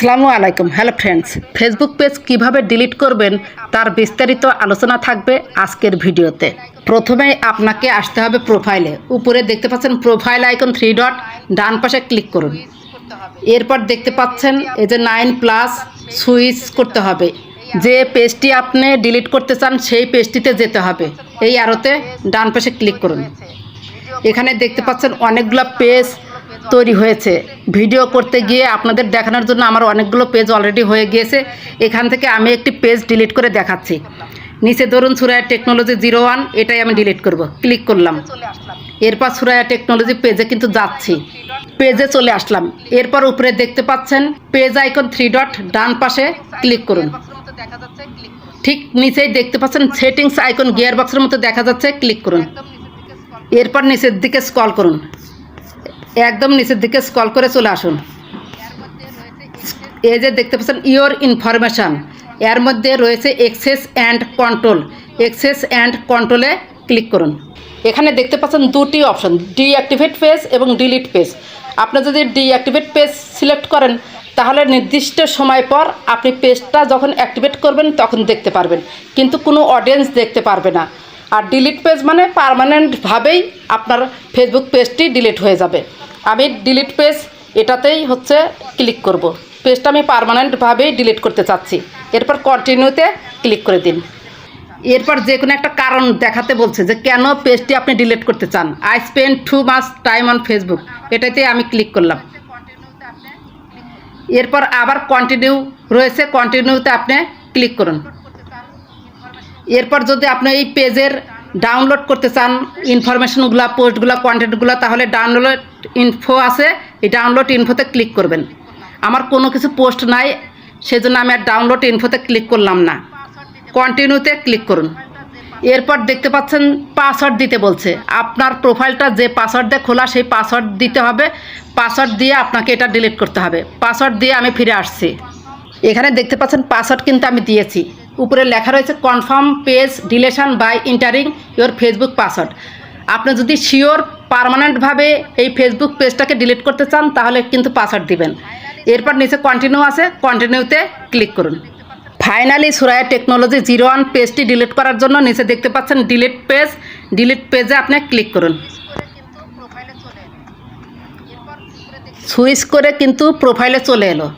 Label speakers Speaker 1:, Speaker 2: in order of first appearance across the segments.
Speaker 1: আসসালামু আলাইকুম, hello friends Facebook page কীভাবে ডিলিট করবেন তার বিস্তারিত আলোচনা থাকবে আজকের ভিডিওতে। প্রথমে আপনাকে আসতে হবে প্রোফাইলে উপরে দেখতে পাচ্ছেন প্রোফাইল আইকন থ্রি ডট ডান পাশে ক্লিক করুন। এরপর দেখতে পাচ্ছেন এই যে নাইন প্লাস সুইচ করতে হবে। যে পেজটি আপনি ডিলিট করতে চান সেই পেজটিতে যেতে হবে। এই আরোতে ডান পাশে ক্লিক করুন। এখানে দেখতে পাচ্ছেন অনেকগুলো পেজ তৈরি হয়েছে। ভিডিও করতে গিয়ে আপনাদের দেখানোর জন্য আমার অনেকগুলো পেজ অলরেডি হয়ে গিয়েছে। এখান থেকে আমি একটি পেজ ডিলিট করে দেখাচ্ছি। নিচে ধরুন সুরায়া টেকনোলজি জিরো ওয়ান এটাই আমি ডিলিট করব। ক্লিক করলাম। এরপর সুরায়া টেকনোলজি পেজে কিন্তু যাচ্ছি। পেজে চলে আসলাম। এরপর উপরে দেখতে পাচ্ছেন পেজ আইকন থ্রি ডট ডান পাশে ক্লিক করুন। ঠিক নিচেই দেখতে পাচ্ছেন সেটিংস আইকন গিয়ার বক্সের মতো দেখা যাচ্ছে ক্লিক করুন। এরপর নিচের দিকে স্কল করুন। একদম নিচের দিকে স্কল করে চলে আসুন। এই যে দেখতে পাচ্ছেন ইওর ইনফরমেশান এর মধ্যে রয়েছে access and control access and কন্ট্রোলে ক্লিক করুন। এখানে দেখতে পাচ্ছেন দুটি অপশন ডিঅ্যাক্টিভেট পেজ এবং ডিলিট পেজ আপনি যদি ডিঅ্যাক্টিভেট পেজ সিলেক্ট করেন, তাহলে নির্দিষ্ট সময় পর আপনি পেজটা যখন অ্যাক্টিভেট করবেন, তখন দেখতে পারবেন। কিন্তু কোনো অডিয়েন্স দেখতে পারবে না। আর ডিলিট পেজ মানে পারমানেন্টভাবেই আপনার ফেসবুক পেজটি ডিলিট হয়ে যাবে। আমি ডিলিট পেজ এটাতেই হচ্ছে ক্লিক করব। পেজটা আমি পারমানেন্টভাবেই ডিলিট করতে চাচ্ছি। এরপর কন্টিনিউতে ক্লিক করে দিন। এরপর যে কোনো একটা কারণ দেখাতে বলছে যে কেন পেজটি আপনি ডিলিট করতে চান। I spend too much time on Facebook এটাতে আমি ক্লিক করলাম। এরপর আবার কন্টিনিউ রয়েছে। কন্টিনিউতে আপনি ক্লিক করুন। এরপর যদি আপনি এই পেজের ডাউনলোড করতে চান ইনফরমেশনগুলো পোস্টগুলো কন্টেন্টগুলো তাহলে ডাউনলোড ইনফো আছে, এই ডাউনলোড ইনফোতে ক্লিক করবেন। আমার কোনো কিছু পোস্ট নাই, সেজন্য আমি আর ডাউনলোড ইনফোতে ক্লিক করলাম না। কন্টিনিউতে ক্লিক করুন। এরপর দেখতে পাচ্ছেন পাসওয়ার্ড দিতে বলছে। আপনার প্রোফাইলটা যে পাসওয়ার্ড দিয়ে খোলা, সেই পাসওয়ার্ড দিতে হবে। পাসওয়ার্ড দিয়ে আপনাকে এটা ডিলিট করতে হবে। পাসওয়ার্ড দিয়ে আমি ফিরে আসছি। এখানে দেখতে পাচ্ছেন পাসওয়ার্ড কিন্তু আমি দিয়েছি। উপরে লেখা রয়েছে confirm page deletion by entering your Facebook password আপনি যদি শিওর পারমানেন্টভাবে এই ফেসবুক পেজটাকে ডিলিট করতে চান, তাহলে কিন্তু পাসওয়ার্ড দিবেন। এরপর নিচে কন্টিনিউ আছে কন্টিনিউতে ক্লিক করুন। Finally Suraiya technology zero one পেজটি ডিলিট করার জন্য নিচে দেখতে পাচ্ছেন ডিলিট পেজ ডিলিট পেজে আপনি ক্লিক করুন। সুইচ করে কিন্তু প্রোফাইলে চলে এলো।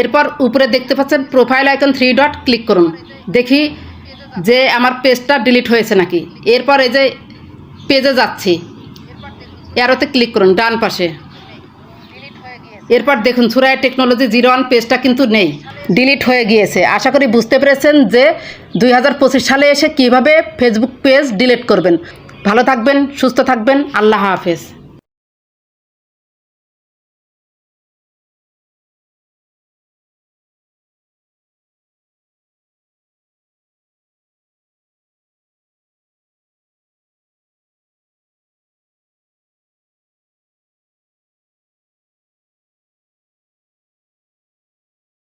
Speaker 1: এরপর উপরে দেখতে পাচ্ছেন profile icon three dot click করুন। দেখি যে আমার পেজটা ডিলিট হয়েছে নাকি। এরপর এই যে পেজে যাচ্ছি। এরোতে ক্লিক করুন, ডান পাশে। এরপর দেখুন সুরায় টেকনোলজি জিরো ওয়ান পেজটা কিন্তু নেই ডিলিট হয়ে গিয়েছে। আশা করি বুঝতে পেরেছেন যে দুই হাজার পঁচিশ সালে এসে কীভাবে ফেসবুক পেজ ডিলিট করবেন। ভালো থাকবেন, সুস্থ থাকবেন, আল্লাহ হাফেজ।